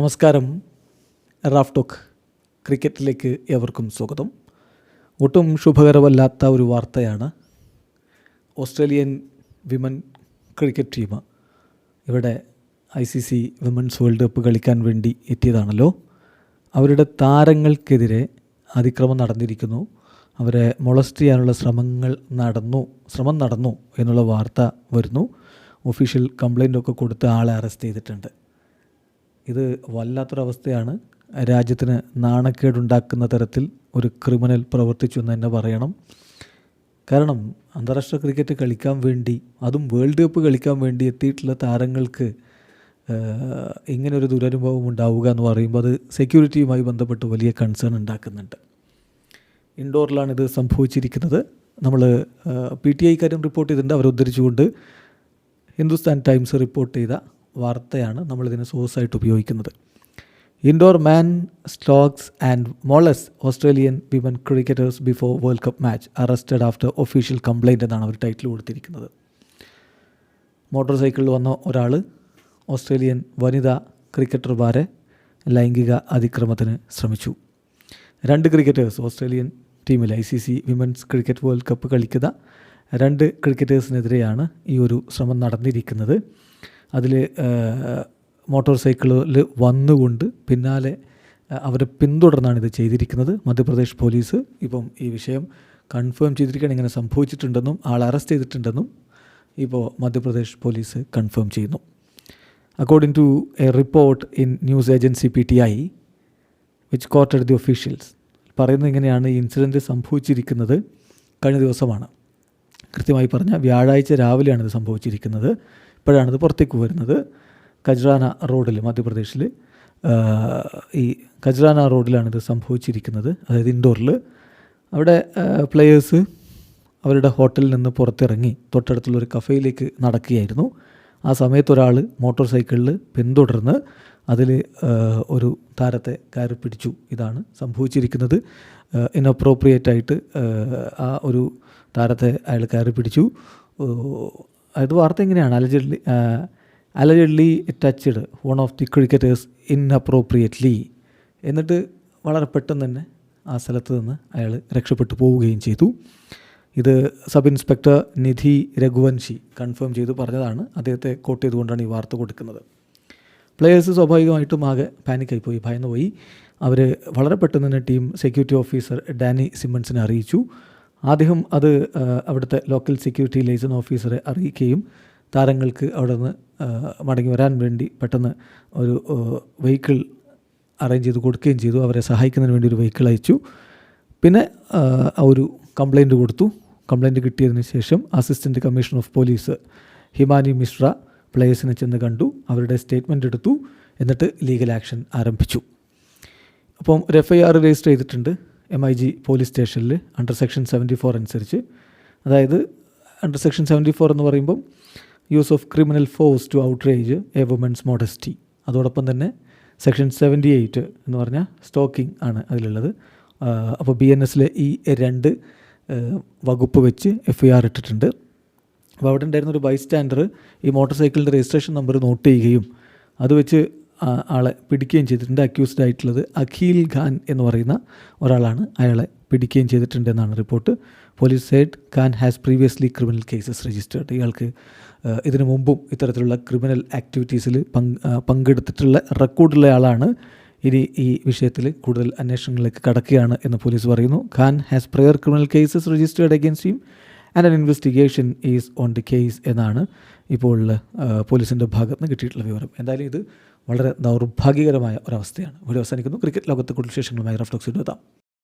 നമസ്കാരം. Raf talk ക്രിക്കറ്റിലേക്ക് ഏവർക്കും സ്വാഗതം. ഒട്ടും ശുഭകരമല്ലാത്ത ഒരു വാർത്തയാണ്. ഓസ്ട്രേലിയൻ വിമൻ ക്രിക്കറ്റ് ടീം ഇവിടെ I C C women's World Cup കളിക്കാൻ വേണ്ടി എത്തിയതാണല്ലോ. അവരുടെ താരങ്ങൾക്കെതിരെ അതിക്രമം നടന്നിരിക്കുന്നു. അവരെ മൊളസ്റ്റ് ചെയ്യാനുള്ള ശ്രമങ്ങൾ നടന്നു ശ്രമം നടന്നു എന്നുള്ള വാർത്ത വരുന്നു. ഒഫീഷ്യൽ കംപ്ലൈന്റൊക്കെ കൊടുത്ത് ആളെ അറസ്റ്റ് ചെയ്തിട്ടുണ്ട്. ഇത് വല്ലാത്തൊരവസ്ഥയാണ്. രാജ്യത്തിന് നാണക്കേടുണ്ടാക്കുന്ന തരത്തിൽ ഒരു ക്രിമിനൽ പ്രവർത്തിച്ചു എന്ന് തന്നെ പറയണം. കാരണം അന്താരാഷ്ട്ര ക്രിക്കറ്റ് കളിക്കാൻ വേണ്ടി അതും വേൾഡ് കപ്പ് കളിക്കാൻ വേണ്ടി എത്തിയിട്ടുള്ള താരങ്ങൾക്ക് ഇങ്ങനൊരു ദുരനുഭവം ഉണ്ടാവുക എന്ന് പറയുമ്പോൾ അത് സെക്യൂരിറ്റിയുമായി ബന്ധപ്പെട്ട് വലിയ കൺസേൺ ഉണ്ടാക്കുന്നുണ്ട്. ഇൻഡോറിലാണ് ഇത് സംഭവിച്ചിരിക്കുന്നത്. നമ്മൾ പി ടി ഐക്കാരും റിപ്പോർട്ട് ചെയ്തിട്ടുണ്ട്. അവർ ഉദ്ധരിച്ചുകൊണ്ട് ഹിന്ദുസ്ഥാൻ ടൈംസ് റിപ്പോർട്ട് ചെയ്ത വാർത്തയാണ് നമ്മളിതിനെ സോഴ്സായിട്ട് ഉപയോഗിക്കുന്നത്. Indore man stalks and molests Australian women cricketers before World Cup match arrested after official complaint എന്നാണ് അവർ ടൈറ്റിൽ കൊടുത്തിരിക്കുന്നത്. മോട്ടോർ സൈക്കിളിൽ വന്ന ഒരാൾ ഓസ്ട്രേലിയൻ വനിതാ ക്രിക്കറ്റർമാരെ ലൈംഗിക അതിക്രമത്തിന് ശ്രമിച്ചു. രണ്ട് ക്രിക്കറ്റേഴ്സ് ഓസ്ട്രേലിയൻ ടീമിൽ I C C women's cricket World Cup കളിക്കുന്ന രണ്ട് ക്രിക്കറ്റേഴ്സിനെതിരെയാണ് ഈ ഒരു ശ്രമം നടന്നിരിക്കുന്നത്. അതിൽ മോട്ടോർ സൈക്കിളിൽ വന്നുകൊണ്ട് പിന്നാലെ അവരെ പിന്തുടർന്നാണ് ഇത് ചെയ്തിരിക്കുന്നത്. മധ്യപ്രദേശ് പോലീസ് ഇപ്പം ഈ വിഷയം കൺഫേം ചെയ്തിരിക്കുകയാണ്. ഇങ്ങനെ സംഭവിച്ചിട്ടുണ്ടെന്നും ആൾ അറസ്റ്റ് ചെയ്തിട്ടുണ്ടെന്നും ഇപ്പോൾ മധ്യപ്രദേശ് പോലീസ് കൺഫേം ചെയ്യുന്നു. According to a report in news agency P T I which quoted the officials പറയുന്നത് ഇങ്ങനെയാണ്. ഈ ഇൻസിഡന്റ് സംഭവിച്ചിരിക്കുന്നത് കഴിഞ്ഞ ദിവസമാണ്. കൃത്യമായി പറഞ്ഞാൽ വ്യാഴാഴ്ച രാവിലെയാണ് ഇത് സംഭവിച്ചിരിക്കുന്നത്. ഇപ്പോഴാണിത് പുറത്തേക്ക് വരുന്നത്. ഖജ്റാന റോഡിൽ മധ്യപ്രദേശിൽ ഈ ഖജ്റാന റോഡിലാണിത് സംഭവിച്ചിരിക്കുന്നത്. അതായത് ഇൻഡോറിൽ. അവിടെ പ്ലെയേഴ്സ് അവരുടെ ഹോട്ടലിൽ നിന്ന് പുറത്തിറങ്ങി തൊട്ടടുത്തുള്ള ഒരു കഫേയിലേക്ക് നടക്കുകയായിരുന്നു. ആ സമയത്ത് ഒരാൾ മോട്ടോർ സൈക്കിളിൽ പിന്തുടർന്ന് അതിൽ ഒരു താരത്തെ കയറി പിടിച്ചു. ഇതാണ് സംഭവിച്ചിരിക്കുന്നത്. ഇൻഅപ്രോപ്രിയേറ്റ് ആയിട്ട് ആ ഒരു താരത്തെ അയാൾ കയറി പിടിച്ചു. അത് വാർത്ത എങ്ങനെയാണ് allegedly allegedly touched one of the cricketers inappropriately എന്നിട്ട് വളരെ പെട്ടെന്ന് തന്നെ ആ സ്ഥലത്ത് നിന്ന് അയാൾ രക്ഷപ്പെട്ടു പോവുകയും ചെയ്തു. ഇത് sub inspector Nidhi Raghuvanshi confirm ചെയ്ത് പറഞ്ഞതാണ്. അദ്ദേഹത്തെ കോട്ട് ചെയ്തുകൊണ്ടാണ് ഈ വാർത്ത കൊടുക്കുന്നത്. പ്ലെയേഴ്സ് സ്വാഭാവികമായിട്ടും ആകെ പാനിക്കായി പോയി ഭയന്നുപോയി. അവർ വളരെ പെട്ടെന്ന് തന്നെ ടീം സെക്യൂരിറ്റി ഓഫീസർ ഡാനി സിമ്മൺസിനെ അറിയിച്ചു. ആദ്യം അത് അവിടുത്തെ ലോക്കൽ സെക്യൂരിറ്റി ലൈസൺ ഓഫീസറെ അറിയിക്കുകയും താരങ്ങൾക്ക് അവിടെ നിന്ന് മടങ്ങി വരാൻ വേണ്ടി പെട്ടെന്ന് ഒരു വെഹിക്കിൾ അറേഞ്ച് ചെയ്ത് കൊടുക്കുകയും ചെയ്തു. അവരെ സഹായിക്കുന്നതിന് വേണ്ടി ഒരു വെഹിക്കിൾ അയച്ചു. പിന്നെ ഒരു കംപ്ലൈന്റ് കൊടുത്തു. കംപ്ലൈന്റ് കിട്ടിയതിന് ശേഷം assistant commissioner of police Himani Mishra പ്ലേയേഴ്സിനെ ചെന്ന് കണ്ടു. അവരുടെ സ്റ്റേറ്റ്മെന്റ് എടുത്തു. എന്നിട്ട് ലീഗൽ ആക്ഷൻ ആരംഭിച്ചു. അപ്പം ഒരു എഫ് ഐ ആർ രജിസ്റ്റർ ചെയ്തിട്ടുണ്ട്. എം ഐ ജി പോലീസ് സ്റ്റേഷനിൽ അണ്ടർ സെക്ഷൻ സെവന്റി ഫോർ അനുസരിച്ച്. അതായത് അണ്ടർ സെക്ഷൻ സെവന്റി ഫോർ എന്ന് പറയുമ്പം use of criminal force to outrage a woman's modesty അതോടൊപ്പം തന്നെ സെക്ഷൻ സെവന്റി എയ്റ്റ് എന്ന് പറഞ്ഞാൽ സ്റ്റോക്കിംഗ് ആണ് അതിലുള്ളത്. അപ്പോൾ ബി എൻ എസിലെ ഈ രണ്ട് വകുപ്പ് വെച്ച് എഫ് ഐ ആർ ഇട്ടിട്ടുണ്ട്. അപ്പോൾ അവിടെ ഉണ്ടായിരുന്ന ഒരു ബൈ സ്റ്റാൻഡർ ഈ മോട്ടോർ സൈക്കിളിന്റെ രജിസ്ട്രേഷൻ നമ്പർ നോട്ട് ചെയ്യുകയും അത് വെച്ച് ആളെ പിടിക്കുകയും ചെയ്തിട്ടുണ്ട്. അക്യൂസ്ഡ് ആയിട്ടുള്ളത് അഖീൽ ഖാൻ എന്ന് പറയുന്ന ഒരാളാണ് അയാളെ പിടിക്കുകയും ചെയ്തിട്ടുണ്ട് എന്നാണ് report. Police said Khan has previously criminal cases registered ഇയാൾക്ക് ഇതിനു മുമ്പും ഇത്തരത്തിലുള്ള ക്രിമിനൽ ആക്ടിവിറ്റീസിൽ പങ്കെടുത്തിട്ടുള്ള റെക്കോർഡുള്ള ആളാണ്. ഇനി ഈ വിഷയത്തിൽ കൂടുതൽ അന്വേഷണങ്ങളിലേക്ക് കടക്കുകയാണ് എന്ന് പോലീസ് പറയുന്നു. Khan has prior criminal cases registered against him and an investigation is on the case എന്നാണ് ഇപ്പോൾ പോലീസിന്റെ ഭാഗത്ത് നിന്ന് കിട്ടിയിട്ടുള്ള വിവരം. എന്തായാലും ഇത് വളരെ ദൗർഭാഗ്യകരമായ ഒരവസ്ഥയാണ്. ഒരു അവസാനിക്കുന്നു. ക്രിക്കറ്റ് ലോകത്തെ കൂടുതൽ വിശേഷങ്ങളുമായി റഫ്ലോക്സ് എത്താം.